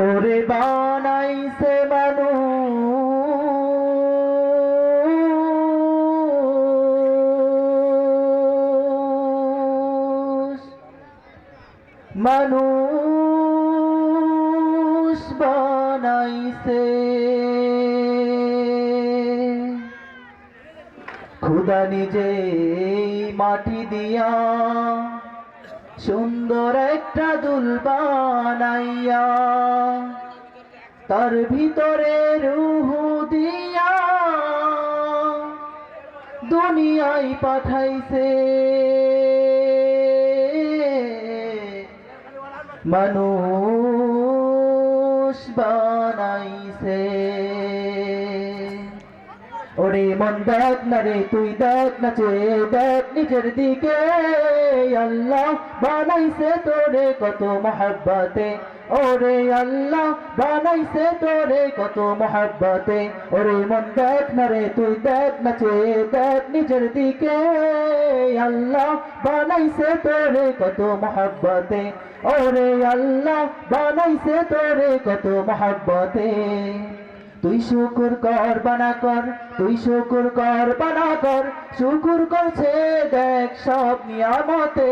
তোরে বানাইছে মানুষ। মানুষ বানাইছে। খুদা নিজে মাটি দিয়া সুন্দর একটা দুল বানাইয়া তার ভিতরে রুহু দিয়া দুনিয়ায় পাঠাইছে। মানুষ বানাইছে। ওরে মন দেখ না রে, তুই দেখ না চে দেখ নিজের দিকে। আল্লাহ বানাইছে তোরে কত মহাব্বতে। ওরে আল্লাহ বানাইছে তোরে কত মহাব্বতে। ওরে মন দেখ না রে, তুই দেখ না চে দেখ নিজের দিকে। আল্লাহ বানাইছে তোরে কত মহাব্বতে। ওরে আল্লাহ বানাইছে তোরে কত মহাব্বতে। তুই শুকুর কর, বানা কর, তুই শুকুর কর, বানা কর, শুকুর করছে, দেখ সব নিয়ামতে।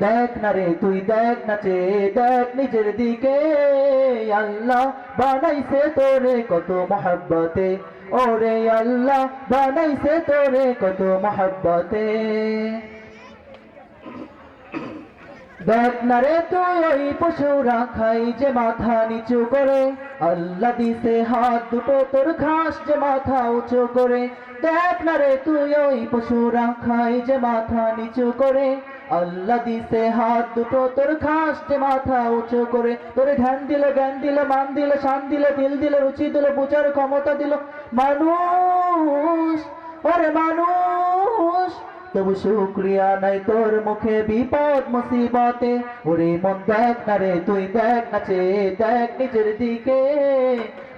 দেখ না রে, তুই দেখ না চে দেখ নিজের দিকে। আল্লাহ বানাইছে তোরে কত মহাব্বতে। ওরে আল্লাহ বানাইছে তোরে কত মহাব্বতে। দেখ না রে তুই ওই পশুরা খাই যে মাথা নিচু করে। আল্লাহ দিছে হাত দুটো, তোর ঘাস যে মাথা উঁচু করে। দেখ না রে তুই ওই পশুরা খাই যে মাথা নিচু করে। আল্লাহ দিছে হাত দুটো, তোর ঘাস যে মাথা উঁচু করে। তোরে ধ্যান দিল, জ্ঞান দিল, মান দিল, শান দিল দিল দিল, রুচি দিল, বুঝার ক্ষমতা দিল। মানুষ, ওরে মানুষ তবু শুক্রিয়া নাই তোর মুখে বিপদ মুসিবতে। ওরে মন দেখ না রে, তুই দেখ না চে দেখ নিজের দিকে।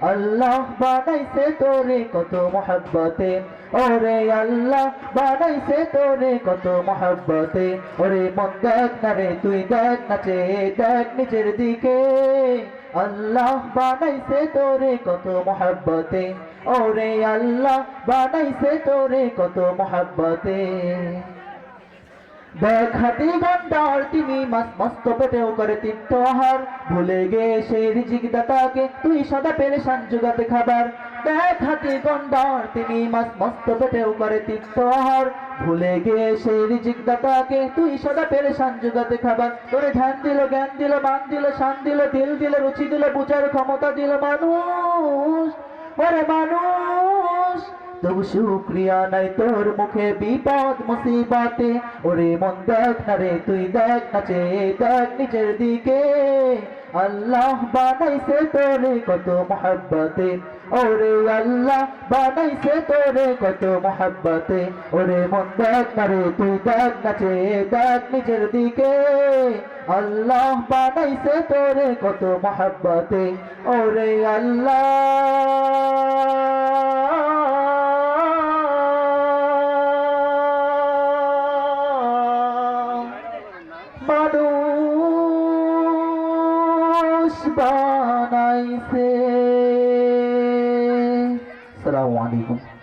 আল্লাহ বানাইছে তোরে কত মহাব্বতে। ওরে আল্লাহ বানাইছে তোরে কত মহাব্বতে। ওরে মন দেখ না রে, তুই দেখ না চে দেখ নিজের দিকে। আল্লাহ বানাইছে তোরে কত মহাব্বতে। ওরে আল্লাহ বানাইছে তোরে কত মহাব্বতে। দেখ হাতি গন্ডার তিনি মাস মস্ত পেটেও করে তীর্থ আহার। ভুলে গে সেই রিজিক দাতাকে তুই সদা পেরেশান জুগাতে খাবার। দেখ হাতি গন্ডার তিনি মাস মস্ত পেটেও করে তীর্থ আহার। ভুলে গে সেই রিজিক দাতাকে তুই সদা পেরেশান জুগাতে খাবার। তোরে ধ্যান দিল, জ্ঞান দিল, মান দিল, শান দিল দিল দিল রুচি দিল, বুঝার ক্ষমতা দিল মানুষ। ওরে মানুষ! তবু শুক্রিয়া নাই তোর মুখে বিপদ, মুসিবতে। ওরে মন দেখ না রে, তুই দেখ না চে দেখ নিজের দিকে। আল্লাহ বানাইছে তোরে কত মহাব্বতে। ওরে আল্লাহ বানাইছে তোরে কত মহাব্বতে। ওরে মন দেখ না রে, তুই দেখ না চে দেখ নিজের দিকে। আল্লাহ বানাইছে তোরে কত মহাব্বতে। ওরে আল্লাহ। বানাইছে। সালামু আলাইকুম।